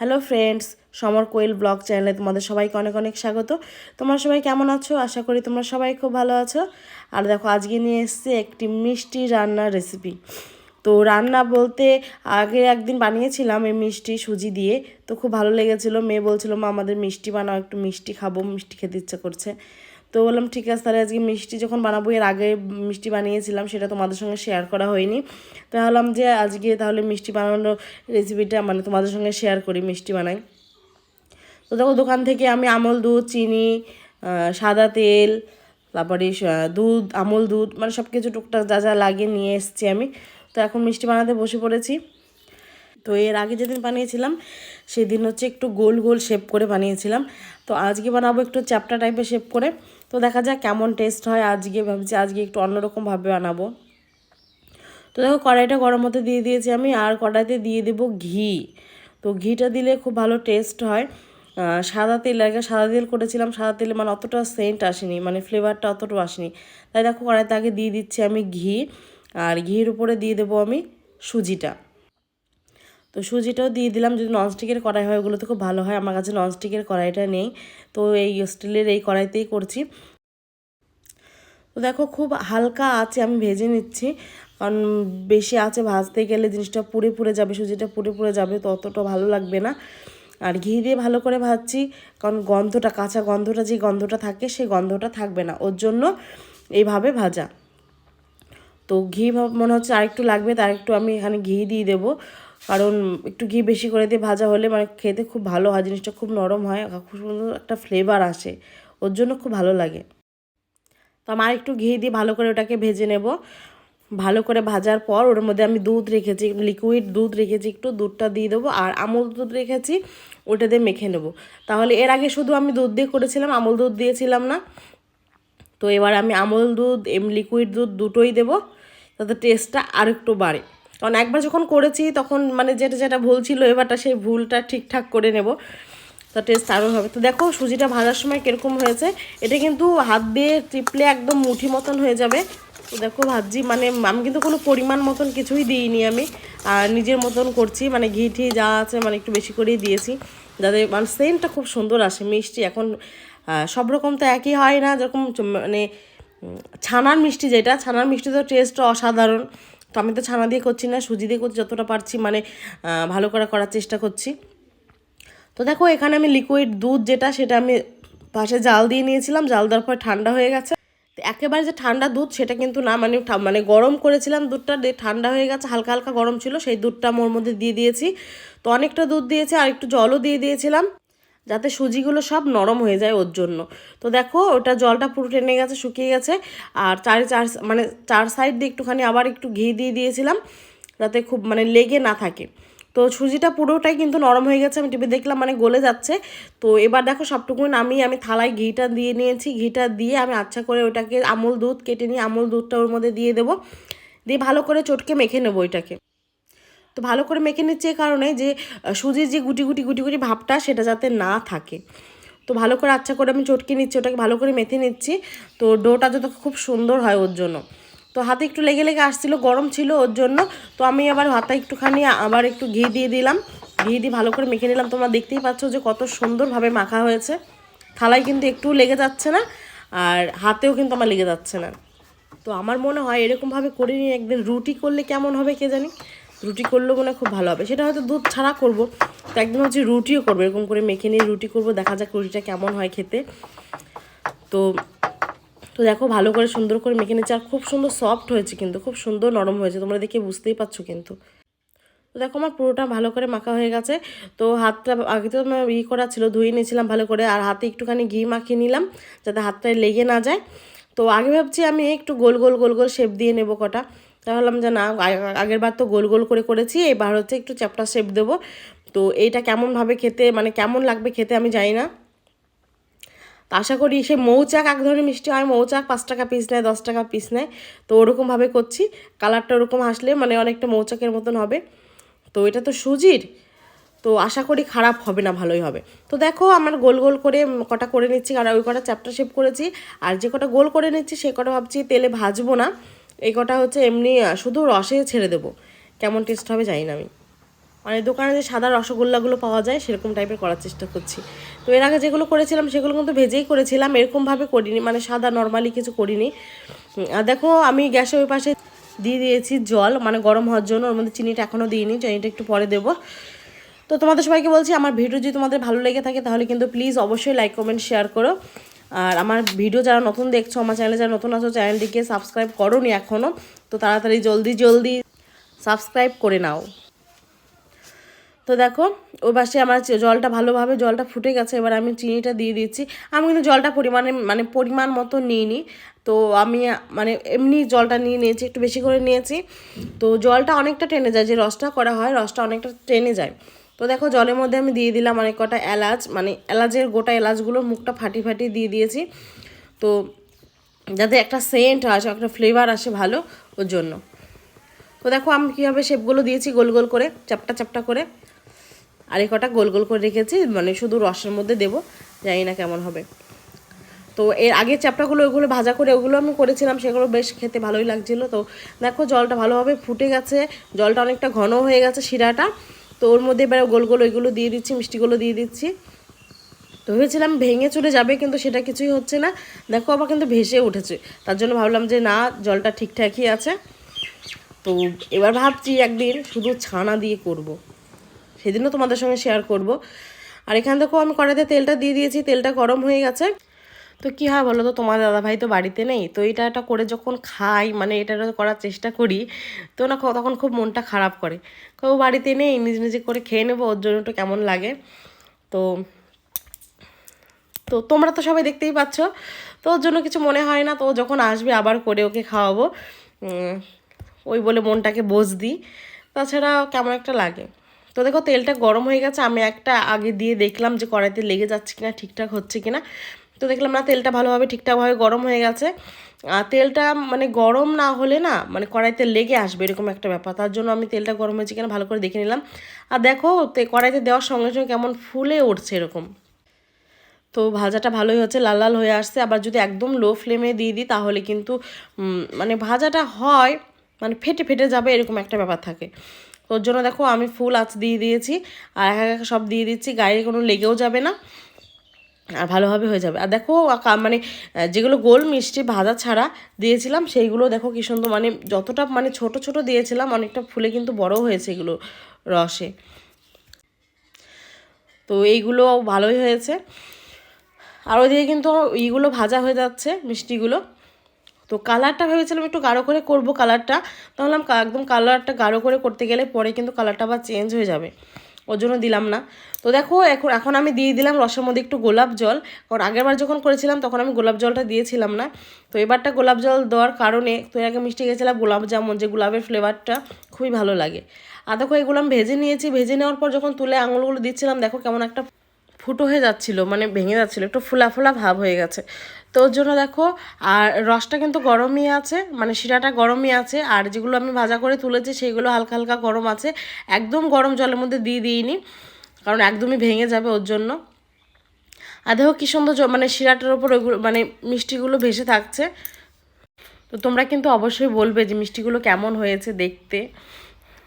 Hello friends, Samar Koyel blog চ্যানেলে তোমাদের সবাইকে অনেক অনেক স্বাগত। তোমরা সবাই কেমন আছো? আশা করি তোমরা সবাই খুব ভালো আছো। আর দেখো, আজকে নিয়ে এসেছি একটি মিষ্টি রান্নার রেসিপি তো রান্না বলতে আগে একদিন বানিয়েছিলাম এই মিষ্টি সুজি দিয়ে। তো খুব ভালো লেগেছিলো। মেয়ে বলছিল, মা, আমাদের মিষ্টি বানাও, একটু মিষ্টি খাব, মিষ্টি খেতে ইচ্ছে করছে। তো বললাম, ঠিক আছে, তাহলে আজকে মিষ্টি যখন বানাবো, এর আগে মিষ্টি বানিয়েছিলাম, সেটা তোমাদের সঙ্গে শেয়ার করা হয়নি। তো ভাবলাম যে আজকে তাহলে মিষ্টি বানানোর রেসিপিটা মানে তোমাদের সঙ্গে শেয়ার করি, মিষ্টি বানাই। তো দেখো, দোকান থেকে আমি আমল দুধ, চিনি সাদা তেল, তারপরে দুধ, আমল দুধ মানে সব কিছু টুকটাক যা যা লাগে নিয়ে এসেছি আমি। তো এখন মিষ্টি বানাতে বসে পড়েছি। তো এর আগে যেদিন বানিয়েছিলাম, সেদিন হচ্ছে একটু গোল গোল শেপ করে বানিয়েছিলাম। তো আজকে বানাবো একটু চ্যাপটা টাইপের শেপ করে। তো দেখা যাক কেমন টেস্ট হয়। আজকে ভাবছি আজকে একটু অন্যরকমভাবে বানাবো। তো দেখো কড়াইটা গরম হতে দিয়ে দিয়েছি আমি, আর কড়াইতে দিয়ে দেবো ঘি। তো ঘিটা দিলে খুব ভালো টেস্ট হয়। সাদা তেল, আগে সাদা তেল করেছিলাম। সাদা তেলে মানে অতটা সেন্ট আসেনি মানে ফ্লেভারটা অতটা আসেনি। তাই দেখো কড়াইতে আগে দিয়ে দিচ্ছি আমি ঘি। আর ঘির উপরে দিয়ে দেবো আমি সুজিটা। তো সুজিটাও দিয়ে দিলাম, যদি ননস্টিকের কড়াই হয় ওগুলো তো খুব ভালো হয়, আমার কাছে ননস্টিকের কড়াইটা নেই। তো এই স্টিলের এই কড়াইতেই করছি। তো দেখো খুব হালকা আছে আমি ভেজে নিচ্ছি, কারণ বেশি আছে ভাজতে গেলে জিনিসটা পুড়ে পুড়ে যাবে, সুজিটা পুড়ে পুড়ে যাবে, তো অতটা ভালো লাগবে না। আর ঘি দিয়ে ভালো করে ভাজছি, কারণ গন্ধটা, কাঁচা গন্ধটা, যে গন্ধটা থাকে সেই গন্ধটা থাকবে না, ওর জন্য এইভাবে ভাজা। তো ঘি মনে হচ্ছে আরেকটু লাগবে, তার একটু আমি এখানে ঘি দিয়ে দেবো। কারণ একটু ঘি বেশি করে দিয়ে ভাজা হলে মানে খেতে খুব ভালো হয়, জিনিসটা খুব নরম হয় খুব সুন্দর একটা ফ্লেভার আসে। ওর জন্য খুব ভালো লাগে। তো আমার একটু ঘি দিয়ে ভালো করে ওটাকে ভেজে নেব। ভালো করে ভাজার পর ওর মধ্যে আমি দুধ রেখেছি লিকুইড দুধ রেখেছি, একটু দুধটা দিয়ে দেবো, আর আমুল দুধ রেখেছি, ওটা দিয়ে মেখে নেব। তাহলে এর আগে শুধু আমি দুধ দিয়ে করেছিলাম, আমুল দুধ দিয়েছিলাম না। তো এবার আমি আমুল দুধ, এম লিকুইড দুধ দুটোই দেবো, তাতে টেস্টটা আরেকটু বাড়ে। কারণ একবার যখন করেছি, তখন মানে যেটা যেটা ভুল ছিল, এবারটা সেই ভুলটা ঠিকঠাক করে নেব। তো টেস্ট আরও হবে। তো দেখো, সুজিটা ভাজার সময় কীরকম হয়েছে, এটা কিন্তু হাত দিয়ে টিপলে একদম মুঠি মতন হয়ে যাবে। তো দেখো ভাবছি মানে আমি কিন্তু কোনো পরিমাণ মতন কিছুই দিইনি আমি। আর নিজের মতন করছি মানে ঘি ঠি যা আছে মানে একটু বেশি করেই দিয়েছি। যাতে মানে সেন্টটা খুব সুন্দর আসে, মিষ্টি। এখন সব রকম তো একই হয় না, যেরকম মানে ছানার মিষ্টি যেটা, ছানার মিষ্টি তো টেস্টটা অসাধারণ। তো আমি তো ছানা দিয়ে করছি না, সুজি দিয়ে করছি, যতটা পারছি মানে ভালো করে করার চেষ্টা করছি। তো দেখো, এখানে আমি লিকুইড দুধ যেটা, সেটা আমি পাশে জাল দিয়ে নিয়েছিলাম, জাল দেওয়ার পর ঠান্ডা হয়ে গেছে। একেবারে যে ঠান্ডা দুধ, সেটা কিন্তু না মানে মানে গরম করেছিলাম দুধটা ঠান্ডা হয়ে গেছে, হালকা হালকা গরম ছিল, সেই দুধটা মোর মধ্যে দিয়ে দিয়েছি। তো অনেকটা দুধ দিয়েছি, আর একটু জলও দিয়ে দিয়েছিলাম। যাতে সুজিগুলো সব নরম হয়ে যায় ওর জন্য। তো দেখো, ওটা জলটা পুরো টেনে গেছে, শুকিয়ে গেছে। আর চারি চার মানে চার সাইড দিয়ে একটুখানি আবার একটু ঘি দিয়ে দিয়েছিলাম, যাতে খুব মানে লেগে না থাকে। তো সুজিটা পুরোটাই কিন্তু নরম হয়ে গেছে, আমি টিভি দেখলাম মানে গলে যাচ্ছে। তো এবার দেখো সবটুকু নামিয়ে আমি থালায় ঘিটা দিয়ে নিয়েছি। ঘিটা দিয়ে আমি আচ্ছা করে ওটাকে আমুল দুধ, কেটে নিয়ে আমুল দুধটা ওর মধ্যে দিয়ে দেবো। দিয়ে ভালো করে চটকে মেখে নেব ওইটাকে। তো ভালো করে মেখে নিচ্ছে এই কারণে যে সুজির যে গুটি গুটি গুটি গুটি ভাবটা সেটা যাতে না থাকে। তো ভালো করে আচ্ছা করে আমি চটকে নিচ্ছি, ওটাকে ভালো করে মেখে নিচ্ছি। তো ডোটা যাতে খুব সুন্দর হয় ওর জন্য। তো হাতে একটু লেগে লেগে আসছিল, গরম ছিল ওর জন্য। তো আমি আবার হাতে একটুখানি আবার একটু ঘি দিয়ে দিলাম। ঘি দিয়ে ভালো করে মেখে নিলাম। তোমরা দেখতেই পাচ্ছ যে কত সুন্দরভাবে মাখা হয়েছে। থালায় কিন্তু একটু লেগে যাচ্ছে না, আর হাতেও কিন্তু আমার লেগে যাচ্ছে না। তো আমার মনে হয় এরকমভাবে করে নিয়ে একদিন রুটি করলে কেমন হবে কে জানি? রুটি করলেও মনে খুব ভালো হবে। সেটা হয়তো দুধ ছাড়া করব, তো একদিন হচ্ছে রুটিও করব, এরকম করে মেখে নিয়ে রুটি করব, দেখা যাক রুটিটা কেমন হয় খেতে। তো তো দেখো ভালো করে সুন্দর করে মেখে নিচ্ছে আর খুব সুন্দর সফট হয়েছে কিন্তু, খুব সুন্দর নরম হয়েছে, তোমরা দেখে বুঝতেই পারছ কিন্তু। তো দেখো আমার পুরোটা ভালো করে মাখা হয়ে গেছে, তো হাতটা আগে তো আমার ই করা ছিল, ধুয়ে নিয়েছিলাম ভালো করে, আর হাতে একটুখানি ঘি মাখিয়ে নিলাম, যাতে হাতটায় লেগে না যায়। তো আগে ভাবছি আমি একটু গোল গোল গোল গোল শেপ দিয়ে নেব কটা। তা ভাবলাম যে না আগে- আগের বার তো গোল গোল করে করেছি, এবার হচ্ছে একটু চ্যাপটা শেপ দেবো। তো এইটা কেমনভাবে খেতে মানে কেমন লাগবে খেতে আমি জানি না। তো আশা করি সে মৌচাক এক ধরনের মিষ্টি হয়, মৌচাক পাঁচ টাকা পিস নেয়, দশ টাকা পিস নেয়। তো ওরকমভাবে করছি কালারটা ওরকম আসলে মানে অনেকটা মৌচাকের মতন হবে। তো এটা তো সুজির, তো আশা করি খারাপ হবে না, ভালোই হবে। তো দেখো আমার গোল গোল করে কটা করে নিচ্ছি আর ওই কটা চ্যাপ্টার শেপ করেছি। আর যে কটা গোল করে নিচ্ছি, সে কটা ভাবছি তেলে ভাজবো না। এই কটা হচ্ছে এমনি শুধু রসে ছেড়ে দেবো। কেমন টেস্ট হবে জানি না আমি। মানে দোকানে যে সাদা রসগোল্লাগুলো পাওয়া যায়, সেরকম টাইপের করার চেষ্টা করছি। তো এর আগে যেগুলো করেছিলাম, সেগুলো কিন্তু ভেজেই করেছিলাম। এরকমভাবে করিনি মানে সাদা নর্মালি কিছু করিনি। আর দেখো, আমি গ্যাসের ওই পাশে দিয়ে দিয়েছি জল মানে গরম হওয়ার জন্য। ওর মধ্যে চিনিটা এখনও দিইনি, চিনিটা একটু পরে দেবো। তো তোমাদের সবাইকে বলছি, আমার ভিডিও যদি তোমাদের ভালো লেগে থাকে, তাহলে কিন্তু প্লিজ অবশ্যই লাইক কমেন্ট শেয়ার করো। আর আমার ভিডিও যারা নতুন দেখছ, আমার চ্যানেলে যারা নতুন আছো চ্যানেলটিকে সাবস্ক্রাইব করোনি এখনও তো তাড়াতাড়ি জলদি জলদি সাবস্ক্রাইব করে নাও। তো দেখো, ওই পাশে আমার জলটা ভালোভাবে, জলটা ফুটে গেছে, এবার আমি চিনিটা দিয়ে দিচ্ছি। আমি কিন্তু জলটা পরিমাণে মানে পরিমাণ মতো নিইনি, তো আমি মানে এমনি জলটা নিয়ে নিয়েছি, একটু বেশি করে নিয়েছি। তো জলটা অনেকটা টেনে যায়, যে রসটা করা হয়, রসটা অনেকটা টেনে যায়। তো দেখো জলের মধ্যে আমি দিয়ে দিলাম অনেক কটা এলাচ মানে এলাচের গোটা এলাচগুলোর মুখটা ফাটি ফাটি দিয়ে দিয়েছি। তো যাতে একটা সেন্ট আসে, একটা ফ্লেভার আসে ভালো ওর জন্য। তো দেখো আমি কীভাবে শেপগুলো দিয়েছি গোল গোল করে চাপটা চাপটা করে। আর এই কটা গোল গোল করে রেখেছি মানে শুধু রসের মধ্যে দেবো, জানি না কেমন হবে। তো এর আগের চ্যাপটাগুলো, ওগুলো ভাজা করে, ওগুলো আমি করেছিলাম, সেগুলো বেশ খেতে ভালোই লাগছিল। তো দেখো জলটা ভালোভাবে ফুটে গেছে, জলটা অনেকটা ঘন হয়ে গেছে শিরাটা। তো ওর মধ্যে এবার গোল গোল ওইগুলো দিয়ে দিচ্ছি, মিষ্টিগুলো দিয়ে দিচ্ছি। তো ভেবেছিলাম ভেঙে চলে যাবে, কিন্তু সেটা কিছুই হচ্ছে না। দেখো আবার কিন্তু ভেসে উঠেছে। তার জন্য ভাবলাম যে না, জলটা ঠিকঠাকই আছে। তো এবার ভাবছি একদিন শুধু ছানা দিয়ে করব। সেদিনও তোমাদের সঙ্গে শেয়ার করব। আর এখান থেকেও আমি কড়াইতে তেলটা দিয়ে দিয়েছি, তেলটা গরম হয়ে গেছে। তো কী হয় বলো তো? তোমার দাদাভাই তো বাড়িতে নেই, তো এটা এটা করে যখন খাই মানে এটা করার চেষ্টা করি, তো না তখন খুব মনটা খারাপ করে। কেউ বাড়িতে নেই, নিজে নিজে করে খেয়ে নেব, ওর জন্য একটু কেমন লাগে। তো তো তোমরা তো সবাই দেখতেই পাচ্ছ, তো ওর জন্য কিছু মনে হয় না, তো যখন আসবে আবার করে ওকে খাওয়াবো। ওই বলে মনটাকে বোঝ দিই। তাছাড়া কেমন একটা লাগে। তো দেখো তেলটা গরম হয়ে গেছে, আমি একটা আগে দিয়ে দেখলাম যে কড়াইতে লেগে যাচ্ছে কিনা, ঠিকঠাক হচ্ছে কিনা। তো দেখলাম না, তেলটা ভালোভাবে ঠিকঠাকভাবে গরম হয়ে গেছে। আর তেলটা মানে গরম না হলে না মানে কড়াইতে লেগে আসবে এরকম একটা ব্যাপার। তার জন্য আমি তেলটা গরম হয়েছে কিনা ভালো করে দেখে নিলাম। আর দেখো কড়াইতে দেওয়ার সঙ্গে সঙ্গে কেমন ফুলে উঠছে এরকম। তো ভাজাটা ভালোই হচ্ছে, লাল লাল হয়ে আসছে। আবার যদি একদম লো ফ্লেমে দিয়ে দিই, তাহলে কিন্তু মানে ভাজাটা হয় মানে ফেটে ফেটে যাবে এরকম একটা ব্যাপার থাকে। ওর জন্য দেখো, আমি ফুল আঁচ দিয়ে দিয়েছি। আর এক এক সব দিয়ে দিচ্ছি, গায়ে কোনো লেগেও যাবে না। আর ভালোভাবে হয়ে যাবে। আর দেখো মানে যেগুলো গোল মিষ্টি ভাজা ছাড়া দিয়েছিলাম, সেইগুলো দেখো কি সুন্দর মানে যতটা মানে ছোট ছোট দিয়েছিলাম, অনেকটা ফুলে কিন্তু বড় হয়েছে এগুলো রসে। তো এইগুলো ভালোই হয়েছে। আর ওইদিকে কিন্তু ইগুলো ভাজা হয়ে যাচ্ছে, মিষ্টিগুলো। তো কালারটা ভেবেছিলাম একটু গাঢ় করে করব কালারটা। তাহলে একদম কালারটা গাঢ় করে করতে গেলে পরে কিন্তু কালারটা আবার চেঞ্জ হয়ে যাবে। ওর জন্য দিলাম না। তো দেখো, এখন এখন আমি দিয়ে দিলাম রসের মধ্যে একটু গোলাপ জল। কারণ আগেরবার যখন করেছিলাম, তখন আমি গোলাপ জলটা দিয়েছিলাম না। তো এবারটা গোলাপ জল দেওয়ার কারণে, তো এর আগে মিষ্টি গেছিলাম গোলাপ জামুন, যে গোলাপের ফ্লেভারটা খুবই ভালো লাগে। আর দেখো, এগুলো আমি ভেজে নিয়েছি। ভেজে নেওয়ার পর যখন তুলে আঙুলগুলো দিচ্ছিলাম, দেখো কেমন একটা ফুটো হয়ে যাচ্ছিল মানে ভেঙে যাচ্ছিল, একটু ফোলা ফোলা ভাব হয়ে গেছে। তো ওর জন্য দেখো, আর রসটা কিন্তু গরমই আছে মানে শিরাটা গরমই আছে, আর যেগুলো আমি ভাজা করে তুলেছি সেগুলো হালকা হালকা গরম আছে। একদম গরম জলের মধ্যে দিয়ে দিইনি, কারণ একদমই ভেঙে যাবে ওর জন্য। আর দেখো কী সুন্দর মানে শিরাটার ওপর ওইগুলো মানে মিষ্টিগুলো ভেসে থাকছে। তো তোমরা কিন্তু অবশ্যই বলবে যে মিষ্টিগুলো কেমন হয়েছে দেখতে।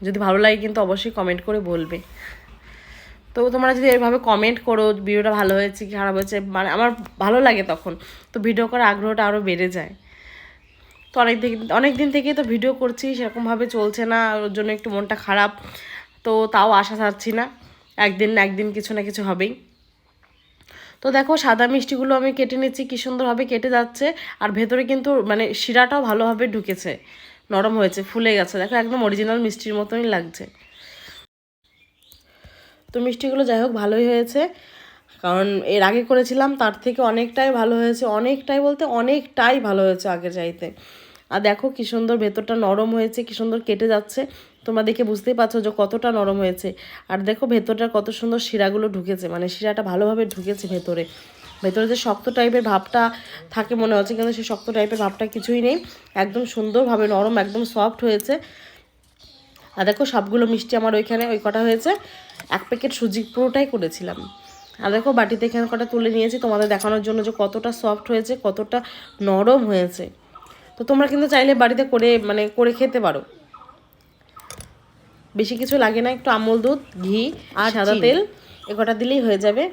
যদি ভালো লাগে কিন্তু অবশ্যই কমেন্ট করে বলবে। তো তোমরা যদি এভাবে কমেন্ট করো, ভিডিওটা ভালো হয়েছে কি খারাপ হয়েছে মানে আমার ভালো লাগে তখন। তো ভিডিও করার আগ্রহটা আরও বেড়ে যায়। তো অনেক দিন অনেক দিন থেকেই তো ভিডিও করছি, সেরকমভাবে চলছে না, ওর জন্য একটু মনটা খারাপ। তো তাও আশা ছাড়ছি না, একদিন না একদিন কিছু না কিছু হবেই। তো দেখো, সাদা মিষ্টিগুলো আমি কেটে নিচ্ছি, কী সুন্দরভাবে কেটে যাচ্ছে, আর ভেতরে কিন্তু মানে শিরাটাও ভালোভাবে ঢুকেছে, নরম হয়েছে, ফুলে গেছে। দেখো, একদম অরিজিনাল মিষ্টির মতনই লাগছে। তো মিষ্টিগুলো যাই হোক ভালোই হয়েছে। কারণ এর আগে করেছিলাম, তার থেকে অনেকটাই ভালো হয়েছে। অনেকটাই বলতে অনেকটাই ভালো হয়েছে আগের চাইতে। আর দেখো কী সুন্দর ভেতরটা নরম হয়েছে, কী সুন্দর কেটে যাচ্ছে। তোমরা দেখে বুঝতেই পারছ যে কতটা নরম হয়েছে। আর দেখো ভেতরটা কত সুন্দর শিরাগুলো ঢুকেছে মানে শিরাটা ভালোভাবে ঢুকেছে ভেতরে। ভেতরে যে শক্ত টাইপের ভাবটা থাকে মনে হচ্ছে, কিন্তু সেই শক্ত টাইপের ভাবটা কিছুই নেই। একদম সুন্দরভাবে নরম, একদম সফট হয়েছে। আর দেখো সবগুলো মিষ্টি আমার ওইখানে, ওই কটা হয়েছে। এক প্যাকেট সুজি পুরোটাই করেছিলাম। আর দেখো বাটিতে এখানে কটা তুলে নিয়েছি তোমাদের দেখানোর জন্য যে কতটা সফট হয়েছে কতটা নরম হয়েছে। তো তোমরা কিন্তু চাইলে বাড়িতে করে মানে করে খেতে পারো। বেশি কিছু লাগে না একটু আমুল দুধ ঘি আর সাদা তেল এ কটা দিলেই হয়ে যাবে।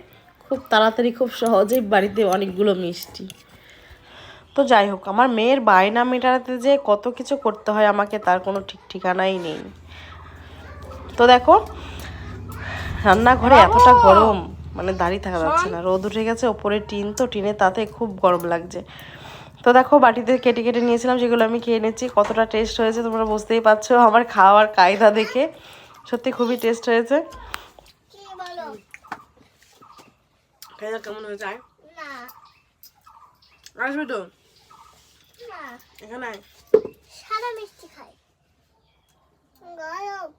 খুব তাড়াতাড়ি খুব সহজেই বাড়িতে অনেকগুলো মিষ্টি। তো যাই হোক আমার মেয়ের বায়না মেটাতে যে কত কিছু করতে হয় আমাকে তার কোনো ঠিক ঠিকানাই নেই। তো দেখো রান্নাঘরে এতটা গরম মানে দাঁড়িয়ে থাকা যাচ্ছে না। রোদ উঠে গেছে ওপরে টিন তো টিনে তাতে খুব গরম লাগছে। তো দেখো বাটিতে কেটে কেটে নিয়েছিলাম যেগুলো আমি খেয়ে নিচ্ছি। কতটা টেস্ট হয়েছে তোমরা বুঝতেই পারছ আমার খাওয়ার কায়দা দেখে। সত্যি খুবই টেস্ট হয়েছে। কেমন তো এখানে। সাদা মিষ্টি খাই। গরম।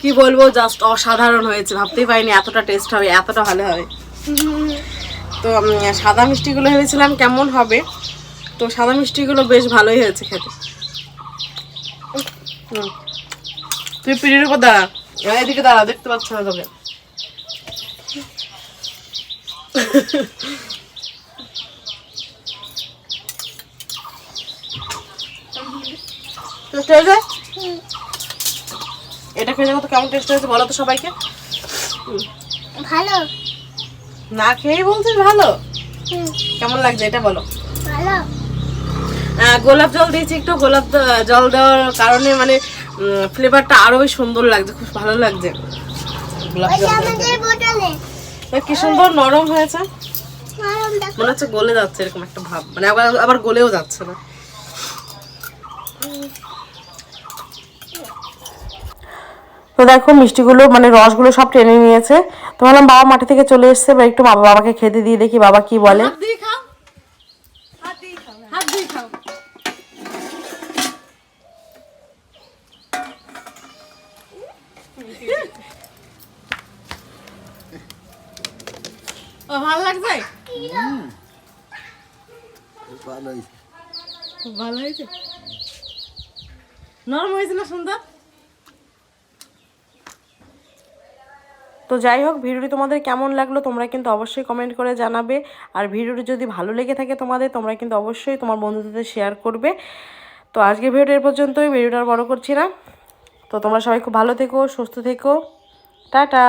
কি বলব জাস্ট অসাধারণ হয়েছে। ভাবতেই পারিনি এতটা টেস্ট হবে, এতটা ভালো হবে। তো সাদা মিষ্টিগুলো ভেবেছিলাম কেমন হবে। তো সাদা মিষ্টিগুলো বেশ ভালোই হয়েছে খেতে। তুই পিড়ির উপর দাঁড়া এদিকে দাঁড়া দেখতে পাচ্ছ না তোকে। টেস্ট হয়েছে? এটা খেয়ে দেখো তো কেমন টেস্ট হয়েছে বলো তো সবাইকে। ভালো। না খেয়েই বলছিস ভালো? কেমন লাগছে এটা বলো। ভালো। গোলাপ জল দিয়েছি একটু গোলাপ জল দেওয়ার কারণে মানে ফ্লেভারটা আরোই সুন্দর লাগছে খুব ভালো লাগছে। কি সুন্দর নরম হয়েছে? মনে হচ্ছে গলে যাচ্ছে এরকম একটা ভাব মানে আবার আবার গলেও যাচ্ছে না। তো দেখো মিষ্টিগুলো মানে রসগুলো সব টেনে নিয়েছে। তো বললাম বাবা মাঠে থেকে চলে এসছে এবার একটু বাবা বাবাকে খেতে দিয়ে দেখি বাবা কি বলে। ভালো লাগছে? ভালো হয়েছে। খুব ভালো হয়েছে? নরম হয়েছে না সুন্দর? তো যাই হোক ভিডিওটি তোমাদের কেমন লাগল তোমরা কিন্তু অবশ্যই কমেন্ট করে জানাবে। আর ভিডিওটি যদি ভালো লেগে থাকে তোমাদের তোমরা কিন্তু অবশ্যই তোমার বন্ধুদের শেয়ার করবে। তো আজকে ভিডিওটা এর পর্যন্তই ভিডিওটা আর বড় করছি না। তো তোমরা সবাই খুব ভালো থেকো সুস্থ থেকো। টাটা!